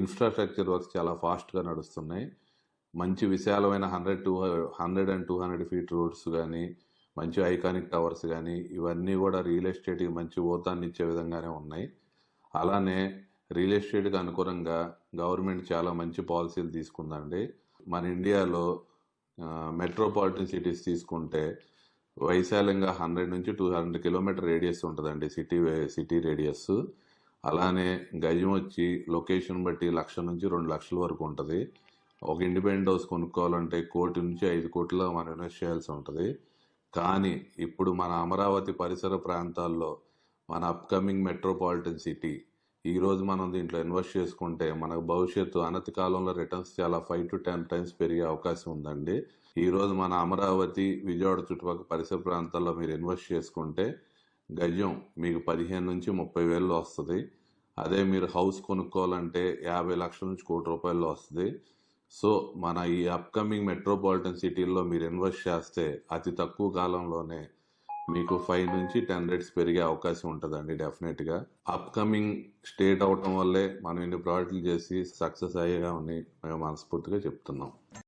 Infrastructure works చాలా ఫాస్ట్గా నడుస్తున్నాయి. మంచి విశాలమైన hundred two hundred and two hundred feet roads కానీ మంచి ఐకానిక్ టవర్స్ కానీ ఇవన్నీ కూడా రియల్ ఎస్టేట్కి మంచి ఓతాన్ని ఇచ్చే విధంగానే ఉన్నాయి. అలానే రియల్ ఎస్టేట్కి అనుకూలంగా గవర్నమెంట్ చాలా మంచి పాలసీలు తీసుకుందండి. మన ఇండియాలో మెట్రోపాలిటన్ సిటీస్ తీసుకుంటే వైశాల్యంగా హండ్రెడ్ నుంచి టూ హండ్రెడ్ కిలోమీటర్ రేడియస్ ఉంటుందండి. సిటీ సిటీ రేడియస్ అలానే గజం వచ్చి లొకేషన్ బట్టి లక్ష నుంచి రెండు లక్షల వరకు ఉంటుంది. ఒక ఇండిపెండెంట్ హౌస్ కొనుక్కోవాలంటే కోటి నుంచి ఐదు కోట్ల మనం ఇన్వెస్ట్ చేయాల్సి ఉంటుంది. కానీ ఇప్పుడు మన అమరావతి పరిసర ప్రాంతాల్లో మన అప్కమింగ్ మెట్రోపాలిటన్ సిటీ ఈరోజు మనం దీంట్లో ఇన్వెస్ట్ చేసుకుంటే మనకు భవిష్యత్తు అనతి కాలంలో రిటర్న్స్ చాలా ఫైవ్ టు టెన్ టైమ్స్ పెరిగే అవకాశం ఉందండి. ఈరోజు మన అమరావతి విజయవాడ చుట్టుపక్కల పరిసర ప్రాంతాల్లో మీరు ఇన్వెస్ట్ చేసుకుంటే గజం మీకు పదిహేను నుంచి ముప్పై వేల్లో వస్తుంది. అదే మీరు హౌస్ కొనుక్కోవాలంటే యాభై లక్షల నుంచి కోటి రూపాయల్లో వస్తుంది. సో మన ఈ అప్కమింగ్ మెట్రోపాలిటన్ సిటీల్లో మీరు ఇన్వెస్ట్ చేస్తే అతి తక్కువ కాలంలోనే మీకు ఫైవ్ నుంచి టెన్ రేట్స్ పెరిగే అవకాశం ఉంటుందండి డెఫినెట్గా అప్కమింగ్ స్టేట్ అవటం వల్లే మనం ఇన్ని ప్రాజెక్టులు చేసి సక్సెస్ అయ్యేగా అని మేము మనస్ఫూర్తిగా చెప్తున్నాం.